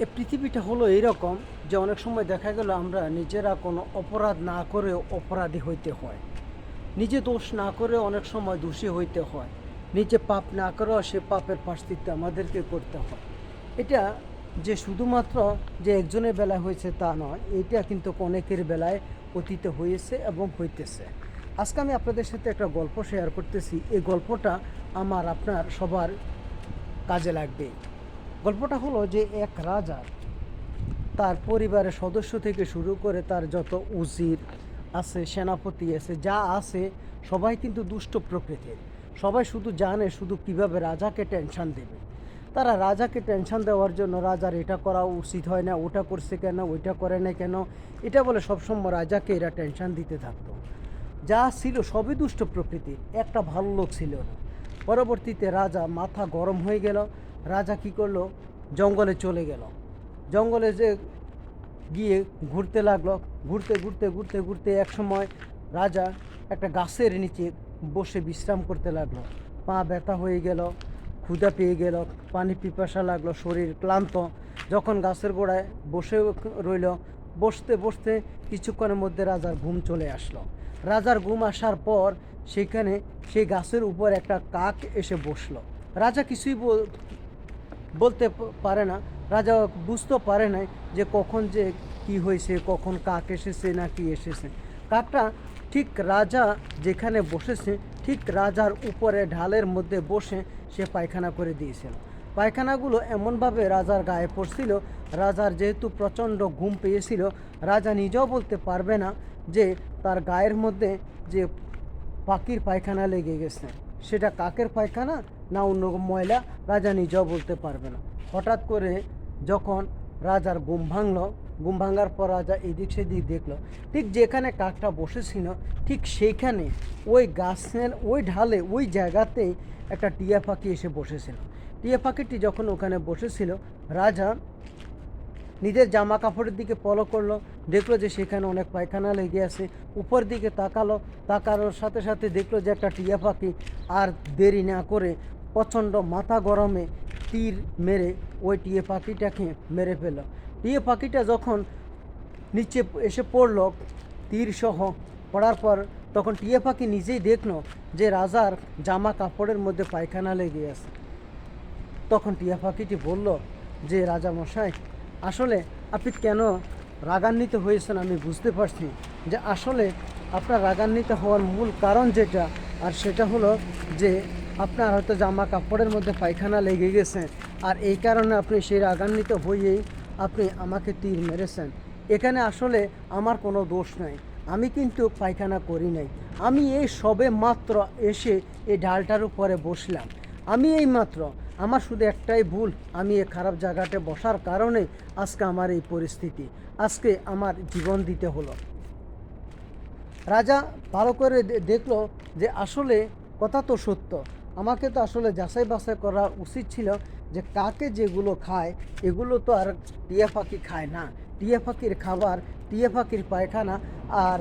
এ পৃথিবীটা হলো এইরকম যে অনেক সময় দেখা গেল আমরা নিজেরা কোনো অপরাধ না করেও অপরাধী হইতে হয়। নিজে দোষ না করে অনেক সময় দোষী হইতে হয়। নিজে পাপ না করেও সে পাপের পার্শ্বিত্য আমাদেরকে করতে হয়। এটা যে শুধুমাত্র যে একজনের বেলায় হয়েছে তা নয়, এটা কিন্তু অনেকের বেলায় অতীতে হয়েছে এবং হইতেছে। আজকে আমি আপনাদের সাথে একটা গল্প শেয়ার করতেছি। এই গল্পটা আমার, আপনার সবার কাজে লাগবে। গল্পটা হলো যে এক রাজার তার পরিবারের সদস্য থেকে শুরু করে তার যত উজির আছে, সেনাপতি আছে, যা আছে, সবাই কিন্তু দুষ্ট প্রকৃতির। সবাই শুধু জানে শুধু কীভাবে রাজাকে টেনশন দেবে। তারা রাজাকে টেনশন দেওয়ার জন্য রাজার এটা করা উচিত হয় না, ওটা করছে কেন, ওইটা করে না কেন, এটা বলে সবসময় রাজাকে এরা টেনশন দিতে থাকতো। যা ছিল সবই দুষ্ট প্রকৃতির, একটা ভালো লোক ছিল না। পরবর্তীতে রাজা মাথা গরম হয়ে গেল রাজা কি করল? জঙ্গলে চলে গেল। জঙ্গলে যে গিয়ে ঘুরতে লাগল, ঘুরতে ঘুরতে ঘুরতে ঘুরতে এক সময় রাজা একটা গাছের নিচে বসে বিশ্রাম করতে লাগল। পা ব্যথা হয়ে গেল, ক্ষুধা পেয়ে গেল, পানি পিপাসা লাগল, শরীর ক্লান্ত। যখন গাছের গোড়ায় বসে রইল, বসতে বসতে কিছুক্ষণের মধ্যে রাজার ঘুম চলে আসলো। রাজার ঘুম আসার পর সেখানে সেই গাছের উপর একটা কাক এসে বসল। রাজা কিছুই বলতে পারে না। রাজা বুঝতে পারে না যে কখন যে কি হয়েছে, কখন কাক এসেছে না কি এসেছে। কাকটা ঠিক রাজা যেখানে বসেছে, ঠিক রাজার উপরে ঢালের মধ্যে বসে সে পায়খানা করে দিয়েছিল। পায়খানাগুলো এমনভাবে রাজার গায়ে পড়ছিল, রাজার যেহেতু প্রচণ্ড ঘুম পেয়েছিল, রাজা নিজেও বলতে পারবে না যে তার গায়ের মধ্যে যে পাখির পায়খানা লেগে গেছে। সেটা কাকের পায়খানা না অন্য ময়লা রাজা নিজেও বলতে পারবে না। হঠাৎ করে যখন রাজার ঘুম ভাঙলো, ঘুম ভাঙার পর রাজা এদিক সেদিক দেখল। ঠিক যেখানে কাকটা বসেছিল, ঠিক সেইখানে ওই গাছের ওই ঢালে, ওই জায়গাতেই একটা টিয়া পাখি এসে বসেছিল। টিয়া পাখিটি যখন ওখানে বসেছিল, রাজা নিজের জামা কাপড়ের দিকে ফলো করল, দেখল যে সেখানে অনেক পায়খানা লেগে আছে। উপর দিকে তাকালো, তাকানোর সাথে সাথে দেখল যে একটা টিয়া পাখি আর দেরি না করে প্রচণ্ড মাথা গরমে তীর মেরে ওই টিয়া পাখিটাকে মেরে ফেল টিয়া পাখিটা যখন নিচে এসে পড়ল, তীর সহ পড়ার পর তখন টিয়া পাখি নিজেই দেখল যে রাজার জামা কাপড়ের মধ্যে পায়খানা লেগে আছে। তখন টিয়া পাখিটি বলল, যে রাজা মশাই, আসলে আপনি কেন রাগান্বিত হয়েছেন আমি বুঝতে পারছি যে আসলে আপনার রাগান্বিত হওয়ার মূল কারণ যেটা, আর সেটা হলো যে আপনার হয়তো জামা কাপড়ের মধ্যে পায়খানা লেগে গেছে আর এই কারণে আপনি সেই রাগান্বিত হয়েই আপনি আমাকে তীর মেরেছেন। এখানে আসলে আমার কোনো দোষ নাই, আমি কিন্তু পায়খানা করি নাই। আমি এই সবে মাত্র এসে এই ডালটার উপরে বসলাম। আমি এই মাত্র, আমার শুধু একটাই ভুল, আমি এই খারাপ জায়গাতে বসার কারণে আজকে আমার এই পরিস্থিতি, আজকে আমার জীবন দিতে হলো। রাজা ভালো করে দেখল যে আসলে কথা তো সত্য আমাকে তো আসলে যাচাই বাছাই করা উচিত ছিল যে কাকে যেগুলো খায়, এগুলো তো আর টিয়া পাখি খায় না। টিয়া পাখির খাবার, টিয়া পাখির পায়খানা আর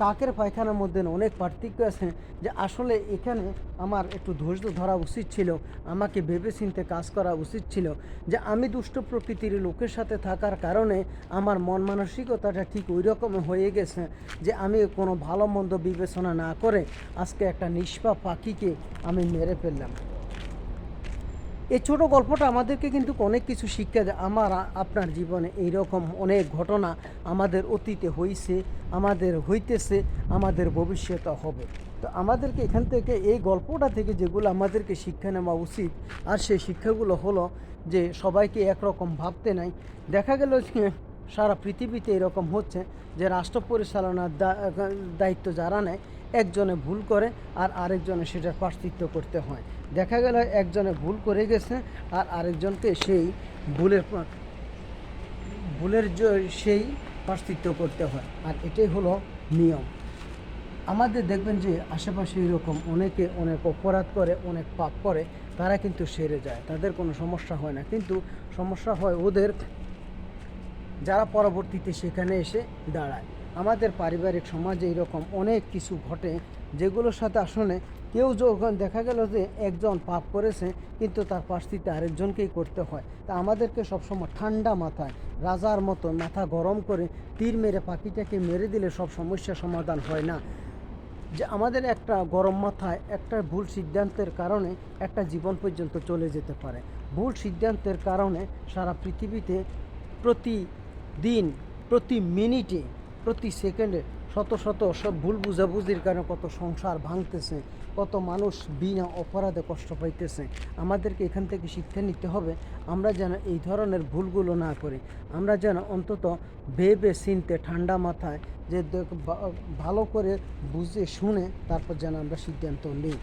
কাকের পায়খানার মধ্যে অনেক পার্থক্য আছে যে আসলে এখানে আমার একটু ধৈর্য ধরা উচিত ছিল, আমাকে ভেবে চিনতে কাজ করা উচিত ছিল যে আমি দুষ্ট প্রকৃতির লোকের সাথে থাকার কারণে আমার মন মানসিকতাটা ঠিক ওই রকম হয়ে গেছে যে আমি কোনো ভালো মন্দ বিবেচনা না করে আজকে একটা নিষ্পা পাখিকে আমি মেরে ফেললাম। এই ছোট গল্পটা আমাদেরকে কিন্তু অনেক কিছু শিক্ষা দেয়। আমার, আপনার জীবনে এই রকম অনেক ঘটনা আমাদের অতীতে হয়েছে আমাদের হইতেছে, আমাদের ভবিষ্যতে হবে। তো আমাদেরকে এখান থেকে এই গল্পটা থেকে যেগুলো আমাদেরকে শিক্ষা নেওয়া উচিত, আর সেই শিক্ষাগুলো হলো যে সবাইকে একরকম ভাবতে নাই। দেখা গেল সারা পৃথিবীতে এরকম হচ্ছে যে রাষ্ট্র পরিচালনার দায়িত্ব যারা নেয়, একজনে ভুল করে আর আরেকজনে সেটার পার্শ্বিত্য করতে হয়। দেখা গেল একজনে ভুল করে গেছে আর আরেকজনকে সেই ভুলের ভুলের সেই পার্শ্বিত্য করতে হয়। আর এটাই হলো নিয়ম। আমাদের দেখবেন যে আশেপাশে এরকম অনেকে অনেক অপরাধ করে, অনেক পাপ করে, তারা কিন্তু সেরে যায়। তাদের কোনো সমস্যা হয় না। কিন্তু সমস্যা হয় ওদের যারা পরবর্তীতে সেখানে এসে দাঁড়ায়। আমাদের পারিবারিক সমাজে এরকম অনেক কিছু ঘটে যেগুলোর সাথে আসলে কেউ যখন দেখা গেল যে একজন পাপ করেছে, কিন্তু তার পাশটিতে আরেকজনকেই করতে হয়। তা আমাদেরকে সবসময় ঠান্ডা মাথায়, রাজার মতো মাথা গরম করে তীর মেরে পাখিটাকে মেরে দিলে সব সমস্যার সমাধান হয় না। যে আমাদের একটা গরম মাথায় একটা ভুল সিদ্ধান্তের কারণে একটা জীবন পর্যন্ত চলে যেতে পারে। ভুল সিদ্ধান্তের কারণে সারা পৃথিবীতে প্রতিদিন, প্রতি মিনিটে প্রতি সেকেন্ডে শত শত সব ভুল বুঝাবুঝির কারণে কত সংসার ভাঙতেছে, কত মানুষ বিনা অপরাধে কষ্ট পাইতেছে। আমাদেরকে এখান থেকে শিক্ষা নিতে হবে, আমরা যেন এই ধরনের ভুলগুলো না করি। আমরা যেন অন্তত ভেবে চিনতে, ঠান্ডা মাথায়, যে ভালো করে বুঝে শুনে তারপর যেন আমরা সিদ্ধান্ত নিই।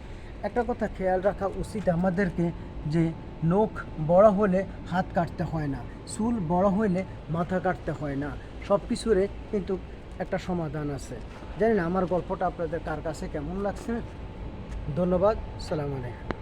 একটা কথা খেয়াল রাখা উচিত আমাদেরকে, যে নখ বড় হলে হাত কাটতে হয় না, চুল বড় হলে মাথা কাটতে হয় না। সব কিছুরে কিন্তু একটা সমাধান আছে। জানি না, আমার গল্পটা আপনাদের কার কাছে কেমন লাগছে? ধন্যবাদ, সালাম আলাইকুম।